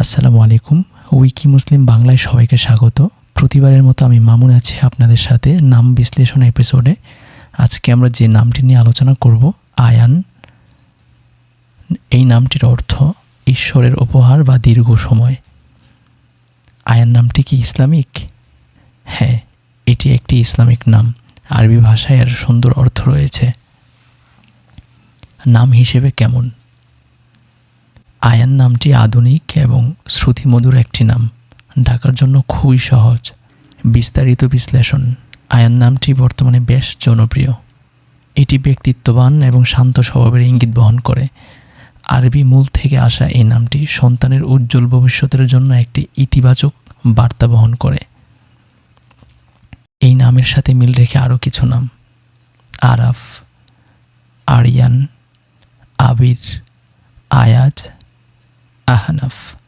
আসসালামু আলাইকুম। উইকি মুসলিম বাংলায় সবাইকে স্বাগত। প্রতিবারের মতো আমি মামুন আছি আপনাদের সাথে নাম বিশ্লেষণ এপিসোডে আজকে আমরা যে নামটি নিয়ে আলোচনা করব, আয়ান, এই নামটির অর্থ ঈশ্বরের উপহার বা দীর্ঘ সময়। আয়ান নামটি কি ইসলামিক? হ্যাঁ এটি একটি ইসলামিক নাম। আরবি ভাষায় এর সুন্দর অর্থ রয়েছে। নাম হিসেবে কেমন? আয়ান নামটি আধুনিক এবং শ্রুতিমধুর একটি নাম। ডাকার জন্য খুবই সহজ। বিস্তারিত বিশ্লেষণ। আয়ান নামটি বর্তমানে বেশ জনপ্রিয়। এটি ব্যক্তিত্ববান এবং শান্ত স্বভাবের ইঙ্গিত বহন করে। আরবি মূল থেকে আসা এই নামটি সন্তানের উজ্জ্বল ভবিষ্যতের জন্য একটি ইতিবাচক বার্তা বহন করে। এই নামের সাথে মিল রেখে আরও কিছু নাম। আরাফ, আরিয়ান, আবির, আয়াজ أهنف.